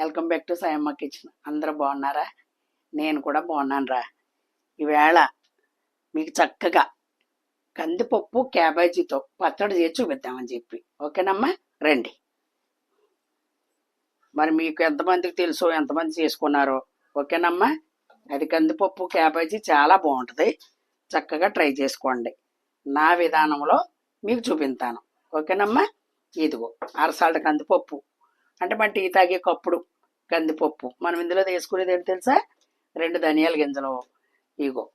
Welcome back to Sayamma kitchen. అందరూ బాగున్నారా? నేను కూడా బాగున్నాను రా ఈవేళ మీకు చక్కగా కందిపప్పు క్యాబేజీతో పచ్చడి చేసి చూపిద్దామని చెప్పి. ఓకేనమ్మా? రండి. మరి మీకు ఎంతమందికి తెలుసు? ఎంతమంది చేసుకున్నారో? ఓకేనమ్మా? అది కందిపప్పు క్యాబేజీ చాలా బాగుంటుంది. చక్కగా ట్రై చేసుకోండి. నా విధానంలో మీకు చూపిస్తాను ఓకేనమ్మా? ఇదిగో అరసాల కందిపప్పు. అంటే మన టీ తాగే కప్పుడు. కందిపప్పు. మనం ఇందులో తీసుకునేది ఏంటి తెలుసా? రెండు ధనియాల గింజలు. ఇగో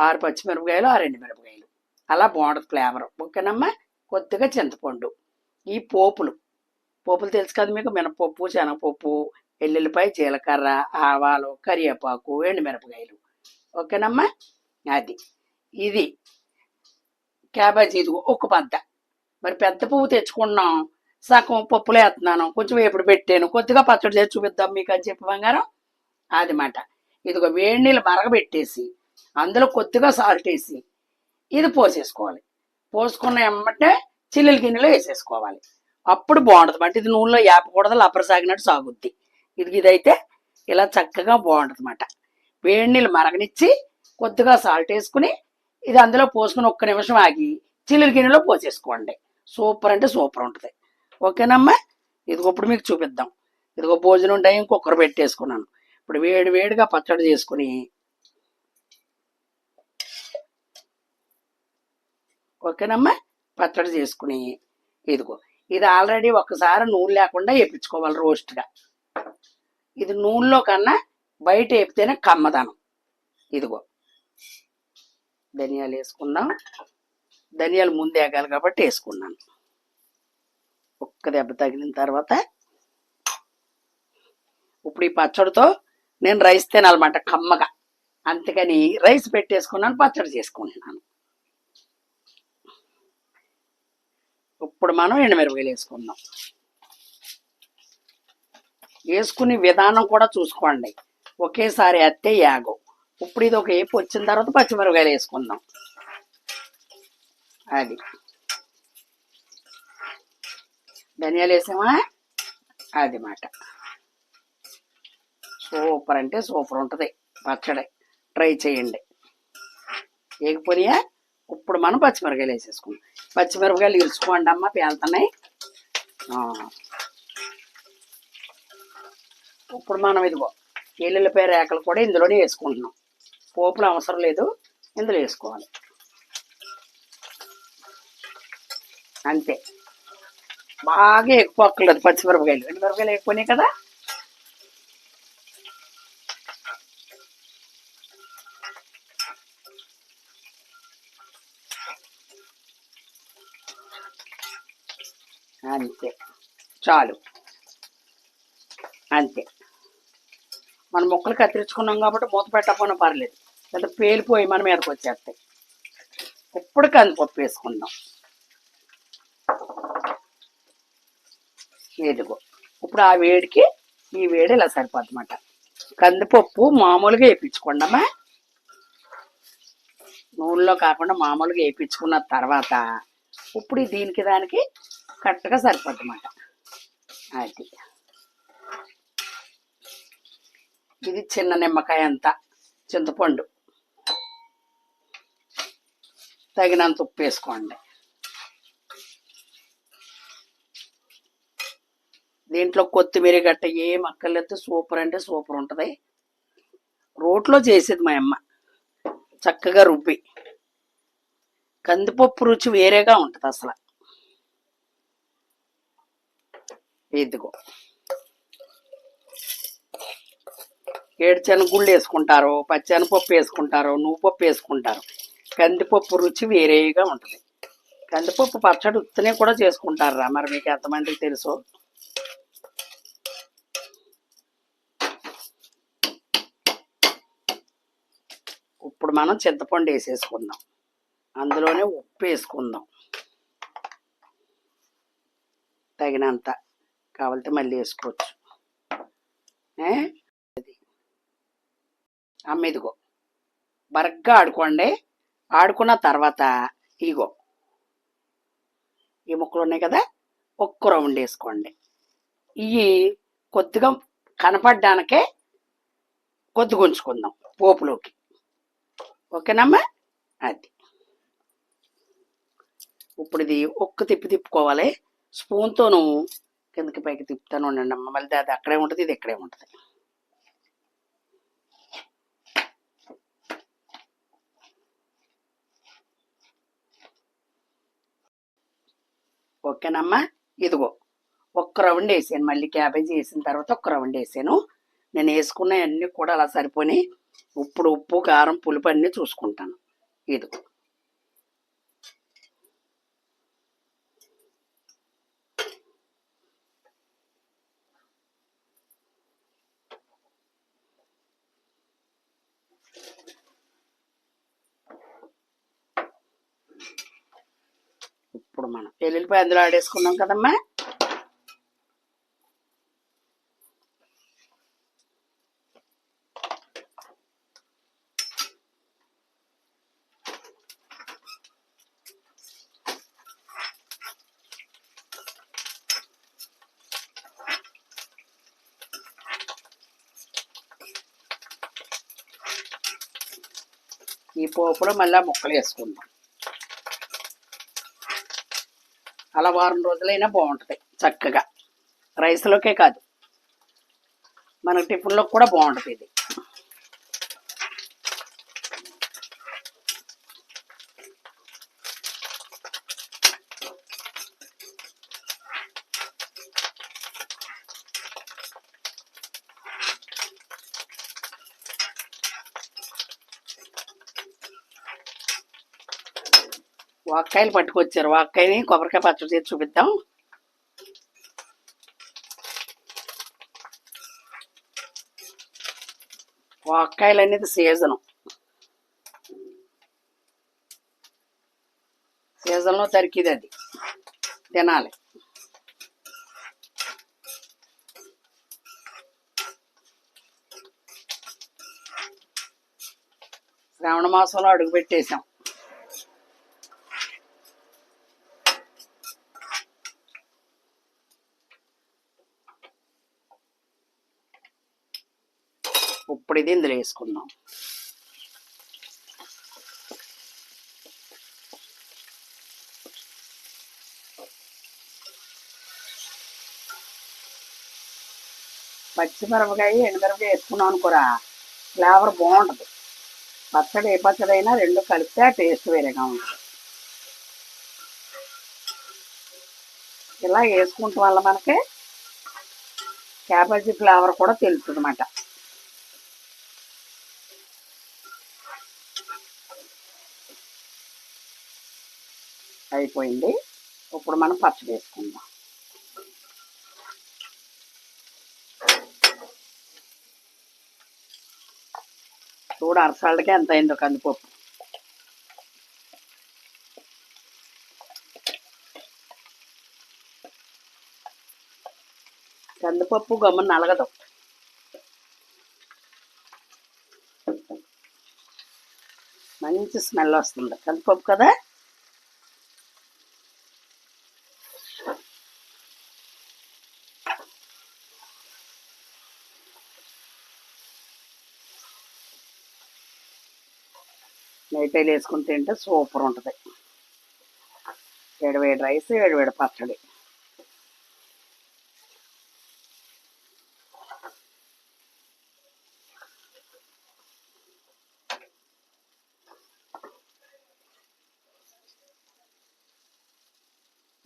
ఆరు పచ్చిమిరపకాయలు ఆరు మిరపకాయలు అలా బాగుంటుంది ఫ్లేవర్. ఓకేనమ్మా? కొద్దిగా చింతపండు. ఈ పోపులు. పోపులు తెలుసు కదా మీకు? మినపప్పు శనగపప్పు ఎల్లుల్లిపాయ జీలకర్ర ఆవాలు కరివేపాకు ఎండుమిరపకాయలు. ఓకేనమ్మా? అది. ఇది. క్యాబేజీ ఇది ఒక పద్ద. మరి పెద్ద పువ్వు తెచ్చుకున్నాం. సగం పప్పులు వేస్తున్నాను కొంచెం ఎప్పుడు పెట్టాను. కొద్దిగా పచ్చడి చేసి చూపిద్దాం మీకు అని చెప్పి బంగారం. అది మాట. ఇదిగో వేడి నీళ్ళు మరగబెట్టేసి అందులో కొద్దిగా సాల్ట్ వేసి ఇది పోసేసుకోవాలి. పోసుకున్న ఎమ్మటే చిల్లిల గిన్నెలో వేసేసుకోవాలి. అప్పుడు బాగుంటుంది. అంటే ఇది నూనెలో ఏపకూడదు లబ్బర సాగినట్టు సాగుద్ది. ఇది ఇదైతే ఇలా చక్కగా బాగుంటుంది అనమాట వేడి నీళ్ళు మరగనిచ్చి కొద్దిగా సాల్ట్ వేసుకుని ఇది అందులో పోసుకుని ఒక్క నిమిషం ఆగి చిల్లిల గిన్నెలో పోసేసుకోండి. సూపర్ అంటే సూపర్ ఉంటుంది. ఓకేనమ్మా? ఇదిగో ఇప్పుడు మీకు చూపిద్దాం. ఇదిగో భోజనం టైం కుక్కర్ పెట్టేసుకున్నాను. ఇప్పుడు వేడి వేడిగా పచ్చడి చేసుకుని ఓకేనమ్మా? పచ్చడి చేసుకుని ఇదిగో. ఇది ఆల్రెడీ ఒకసారి నూనె లేకుండా వేపించుకోవాలి రోస్ట్గా. ఇది నూనెలో కన్నా బయట వేపితేనే కమ్మదనం. ఇదిగో. ధనియాలు వేసుకుందాం. ధనియాలు ముందు వేగాలి కాబట్టి వేసుకున్నాను. ఒక్క దెబ్బ తగిలిన తర్వాత ఇప్పుడు ఈ పచ్చడితో నేను రైస్ తినాలన్నమాట కమ్మగా. అందుకని రైస్ పెట్టేసుకున్నాను పచ్చడి చేసుకుంటున్నాను. ఇప్పుడు మనం ఎండమిరపకాయలు వేసుకుందాం. వేసుకునే విధానం కూడా చూసుకోండి. ఒకేసారి అత్తే యాగో. ఇప్పుడు ఇది ఒక ఏపు వచ్చిన తర్వాత పచ్చిమిరపకాయలు వేసుకుందాం. అది. ధనియాలు వేసామా? అది మాట. సూపర్ అంటే సూపర్ ఉంటుంది. పచ్చడి. ట్రై చేయండి. ఏకపోయా ఇప్పుడు మనం పచ్చిమిరపకాయలు వేసేసుకుందాం. పచ్చిమిరపకాయలు ఇరుచుకోండి అమ్మ పేలుతున్నాయి. ఇప్పుడు మనం ఇదిగో ఎల్లుల్లిపాయ రేకలు కూడా ఇందులోనే వేసుకుంటున్నాం. పోపులు అవసరం లేదు. ఇందులో వేసుకోవాలి. అంతే. బాగా ఎక్కువక్కర్లేదు పచ్చిమిరపకాయలు. ఎండు మిరపకాయలు ఎక్కువనే కదా? అంతే. చాలు. అంతే. మన మొక్కలు కత్తిరించుకున్నాం కాబట్టి మూత పెట్టకపోయినా పర్లేదు. లేదా పేలిపోయి మన మీదకి వచ్చేస్తాయి. ఇప్పుడు కందిపప్పు వేసుకుందాం. ఇదిగో ఇప్పుడు ఆ వేడికి ఈ వేడి ఇలా సరిపోతుందన్నమాట కందిపప్పు మామూలుగా వేయించుకోండి నూనెలో కాకుండా మామూలుగా వేయించుకున్న తర్వాత ఇప్పుడు దీనికి దానికి కరెక్ట్గా సరిపోతుందన్నమాట అది. ఇది చిన్న నిమ్మకాయ అంత చింతపండు. తగినంత ఉప్పు వేసుకోండి. దీంట్లో కొత్తిమీర గట్ట ఏం అక్కర్లేదు. సూపర్ అంటే సూపర్ ఉంటుంది. రోట్లో చేసేది మా అమ్మ. చక్కగా రుబ్బి. కందిపప్పు రుచి వేరేగా ఉంటుంది అసలు. ఇదిగో. ఏడుచెనగుళ్ళు వేసుకుంటారు పచ్చనపప్పు వేసుకుంటారు నువ్వు పప్పు వేసుకుంటారు కందిపప్పు రుచి వేరేగా ఉంటుంది. కందిపప్పు పచ్చడి ఉత్తనే కూడా చేసుకుంటారు రా మరి మీకు ఎంతమందికి తెలుసు? ఇప్పుడు మనం చింతపండు వేసేసుకుందాం. అందులోనే ఉప్పు వేసుకుందాం. తగినంత కావాలంటే మళ్ళీ వేసుకోవచ్చు. అమ్మిదిగో బరగ్గా ఆడుకోండి. ఆడుకున్న తర్వాత ఇగో. ఈ ముక్కలు ఉన్నాయి కదా? ఒక్క రౌండ్ వేసుకోండి. ఇవి కొద్దిగా కనపడడానికే కొద్దిగా ఉంచుకుందాం పోపులోకి. ఓకేనమ్మా? అది. ఇప్పుడు ఇది ఒక్క తిప్పి తిప్పుకోవాలి. స్పూన్తోను కిందకి పైకి తిప్పుతాను ఉండండి అమ్మ. మళ్ళీ అది అక్కడే ఉంటుంది ఇది ఇక్కడే ఉంటుంది. ఓకేనమ్మా? ఇదిగో ఒక్క రౌండ్ వేసాను మళ్ళీ క్యాబేజీ వేసిన తర్వాత ఒక్క రౌండ్ వేసాను నేను వేసుకున్న అన్నీ కూడా అలా సరిపోయి ఇప్పుడు ఉప్పు కారం పులుపు అన్నీ చూసుకుంటాను. ఇది. ఇప్పుడు మనం ఎల్లుల్లిపాయ అందులో ఆడేసుకున్నాం కదమ్మా? ఈ పోపులో మళ్ళీ ముక్కలు వేసుకుందాం. అలా వారం రోజులైనా బాగుంటుంది చక్కగా. రైస్లోకే కాదు మన టిఫిన్లో కూడా బాగుంటుంది ఇది. వాక్కాయలు పట్టుకొచ్చారు. వాక్కాయని కొబ్బరికాయ పచ్చడి చేసి చూపిద్దాం. వాక్కాయలు అనేది సీజను. సీజన్లో తరికిది అది. తినాలి. శ్రావణ మాసంలో అడుగు పెట్టేశాం ఇప్పుడు ఇది ఇందులో వేసుకుందాం. పచ్చిమిరపకాయ ఎండుమిరపకాయ వేసుకున్నాం అనుకోరా ఫ్లేవర్ బాగుంటుంది. పచ్చడి ఏ పచ్చడి అయినా రెండు కలిపితే ఆ టేస్ట్ వేరేగా ఉంటుంది. ఇలా వేసుకుంటాం వల్ల మనకి క్యాబేజీ ఫ్లేవర్ కూడా తెలుస్తుంది అన్నమాట అయిపోయింది. ఇప్పుడు మనం పచ్చడి వేసుకుందాం. చూడు అరసాళ్ళకి ఎంత అయిందో కందిపప్పు. కందిపప్పు గమ్మ నలగదు. మంచి స్మెల్ వస్తుంది. కందిపప్పు కదా? నైట్ వేసుకుని తింటే సూపర్ ఉంటుంది. వేడి రైస్ వేడి పచ్చడి.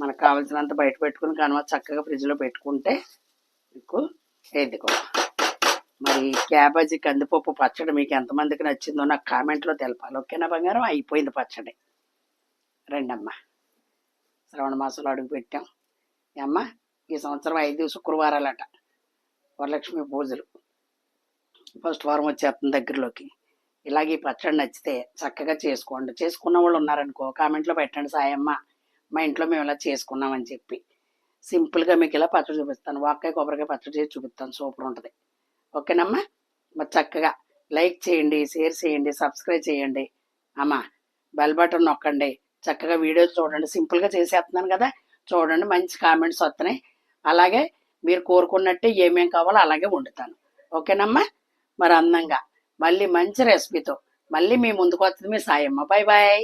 మనకు కావాల్సినంత బయట పెట్టుకుని కనుమ చక్కగా ఫ్రిడ్జ్లో పెట్టుకుంటే మీకు ఎదుకో మరి క్యాబేజీ కందిపప్పు పచ్చడి మీకు ఎంతమందికి నచ్చిందో నాకు కామెంట్లో తెలపాలి ఓకేనా బంగారం? అయిపోయింది పచ్చడి. రండమ్మా. శ్రవణ మాసంలో అడుగు పెట్టాం. అమ్మ ఈ సంవత్సరం ఐదు శుక్రవారాలట వరలక్ష్మి పూజలు. ఫస్ట్ వారం వచ్చేస్తుంది దగ్గరలోకి. ఇలాగే ఈ పచ్చడి నచ్చితే చక్కగా చేసుకోండి. చేసుకున్న వాళ్ళు ఉన్నారనుకో కామెంట్లో పెట్టండి సాయమ్మ మా ఇంట్లో మేము ఇలా చేసుకున్నామని చెప్పి. సింపుల్గా మీకు ఇలా పచ్చడి చూపిస్తాను. వాక్కాయ కొబ్బరికాయ పచ్చడి చేసి చూపిస్తాను. సూపర్ ఉంటుంది. ఓకేనమ్మా? మరి చక్కగా లైక్ చేయండి షేర్ చేయండి సబ్స్క్రైబ్ చేయండి. అమ్మా బెల్ బటన్ నొక్కండి. చక్కగా వీడియోస్ చూడండి. సింపుల్గా చేసేస్తున్నాను కదా. చూడండి మంచి కామెంట్స్ వస్తున్నాయి. అలాగే మీరు కోరుకున్నట్టే ఏమేం కావాలో అలాగే వండుతాను. ఓకేనమ్మా? మరి అందంగా. మళ్ళీ మంచి రెసిపీతో మళ్ళీ మీ ముందుకు వస్తుంది మీ సాయమ్మ. Bye bye